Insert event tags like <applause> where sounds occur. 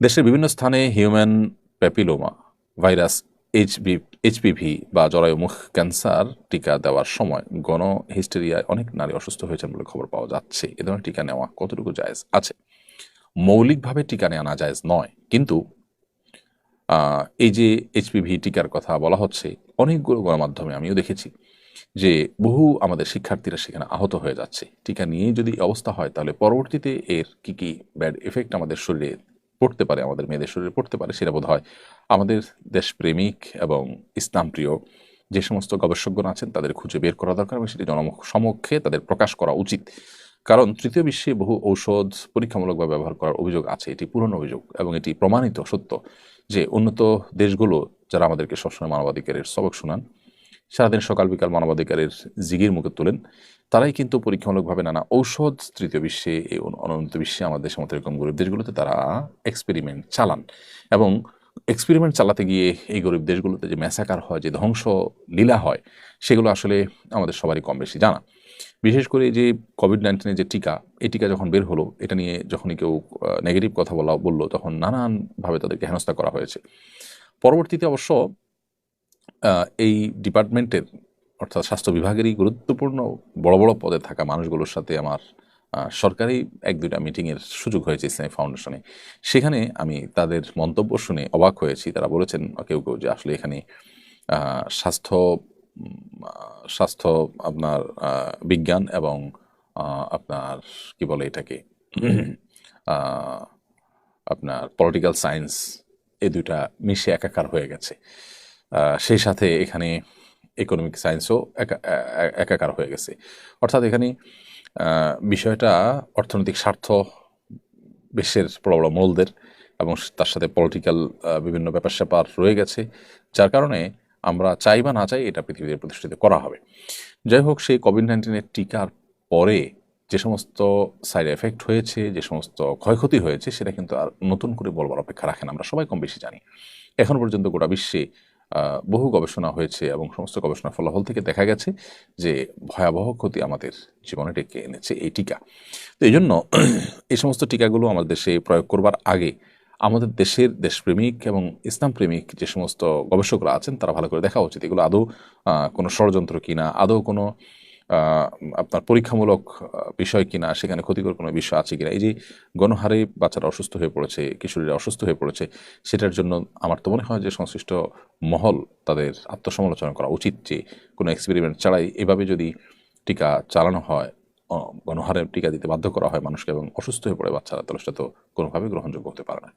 দেশের বিভিন্ন স্থানে human papilloma virus HB, HPV বা জরায়ু মুখ ক্যান্সার টিকা দেওয়ার সময় গণ হিস্টেরিয়ায় অনেক নারী অসুস্থ হয়েছেন বলে খবর পাওয়া যাচ্ছে। এ ধরনের টিকা নেওয়া কতটুকু জায়েজ? আছে। মৌলিকভাবে টিকা নেওয়া জায়েজ নয়, কিন্তু এই যে এইচপিভি টিকার কথা বলা হচ্ছে, অনেকগুলো গণমাধ্যমে আমিও দেখেছি যে বহু আমাদের শিক্ষার্থীরা সেখানে আহত হয়ে যাচ্ছে। টিকা নিয়ে যদি অবস্থা হয়, তাহলে পরবর্তীতে এর কি কি ব্যাড এফেক্ট আমাদের শরীরে পড়তে পারে, আমাদের মেয়েদের শরীরে পড়তে পারে, সেটা বোধ হয় আমাদের দেশপ্রেমিক এবং ইসলামপ্রিয় যে সমস্ত গবেষকগণ আছেন, তাদের খুঁজে বের করা দরকার এবং সেটি জনমুখ, সমক্ষে তাদের প্রকাশ করা উচিত। কারণ তৃতীয় বিশ্বে বহু ঔষধ পরীক্ষামূলকভাবে ব্যবহার করার অভিযোগ আছে, এটি পুরনো অভিযোগ এবং এটি প্রমাণিত সত্য যে উন্নত দেশগুলো, যারা আমাদেরকে সবসময় মানবাধিকারের সবক শোনান সারাদিন সকাল, বিকাল মানবাধিকারের জিগির মুখে তোলেন। তারাই কিন্তু পরীক্ষামূলকভাবে নানা ঔষধ, তৃতীয় বিশ্বে, এই অনুন্নত বিশ্বে আমাদের মতো এরকম গরিব দেশগুলোতে তারা এক্সপেরিমেন্ট চালান। এবং এক্সপেরিমেন্ট চালাতে গিয়ে এই গরিব দেশগুলোতে যে ম্যাসাকার হয়, যে ধ্বংস লীলা হয়, সেগুলো আসলে আমাদের সবারই কম বেশি জানা। বিশেষ করে যে কোভিড নাইন্টিনের যে টিকা, এই টিকা যখন বের হলো, এটা নিয়ে যখনই কেউ নেগেটিভ কথা বলা, বলল, তখন নানানভাবে তাদেরকে হেনস্থা করা হয়েছে। পরবর্তীতে অবশ্য এই ডিপার্টমেন্টের, অর্থাৎ স্বাস্থ্য বিভাগেরই গুরুত্বপূর্ণ বড় বড় পদে থাকা মানুষগুলোর সাথে আমার সরকারি এক দুইটা মিটিংয়ের সুযোগ হয়েছে ইসলামী ফাউন্ডেশনে সেখানে আমি তাদের মন্তব্য শুনে অবাক হয়েছি। তারা বলেছেন, কেউ কেউ যে আসলে এখানে স্বাস্থ্য স্বাস্থ্য আপনার বিজ্ঞান এবং আপনার কি বলে এটাকে আপনার পলিটিক্যাল সায়েন্স এই দুইটা মিশে একাকার হয়ে গেছে। সেই সাথে এখানে ইকোনমিক সায়েন্সও একাকার হয়ে গেছে। অর্থাৎ এখানে বিষয়টা অর্থনৈতিক স্বার্থ বিশ্বের বড় বড় মূলদের এবং তার সাথে পলিটিক্যাল বিভিন্ন ব্যাপার স্যাপার রয়ে গেছে, যার কারণে আমরা চাই বা না চাই এটা পৃথিবীতে প্রতিষ্ঠিত করা হবে। যাই হোক, সেই কোভিড নাইন্টিনের টিকার পরে যে সমস্ত সাইড এফেক্ট হয়েছে, যে সমস্ত ক্ষয়ক্ষতি হয়েছে, সেটা কিন্তু আর নতুন করে বলবার অপেক্ষা রাখে না। আমরা সবাই কম বেশি জানি। এখন পর্যন্ত গোটা বিশ্বে বহু গবেষণা হয়েছে এবং সমস্ত গবেষণার ফলাফল থেকে দেখা গেছে যে ভয়াবহ ক্ষতি আমাদের জীবনে ডেকে এনেছে এই টিকা। তো এই জন্য <clears throat> এই সমস্ত টিকাগুলো আমাদের দেশে প্রয়োগ করবার আগে আমাদের দেশের দেশপ্রেমিক এবং ইসলাম প্রেমিক যে সমস্ত গবেষকরা আছেন, তারা ভালো করে দেখা উচিত। এগুলো আদৌ কোনো ষড়যন্ত্র কিনা, আদৌ কোনো আপনার পরীক্ষামূলক বিষয় কিনা, সেখানে ক্ষতিকর কোনো বিষয় আছে কিনা? এই যে গণহারে বাচ্চারা অসুস্থ হয়ে পড়েছে, কিশোরীরা অসুস্থ হয়ে পড়েছে, সেটার জন্য আমার তো মনে হয় যে সংশ্লিষ্ট মহল তাদের আত্মসমালোচনা করা উচিত যে কোনো এক্সপেরিমেন্ট ছাড়াই এভাবে যদি টিকা চালানো হয় গণহারে টিকা দিতে বাধ্য করা হয় মানুষকে এবং অসুস্থ হয়ে পড়ে বাচ্চারা, তাহলে সেটা তো কোনোভাবে গ্রহণযোগ্য হতে পারে না।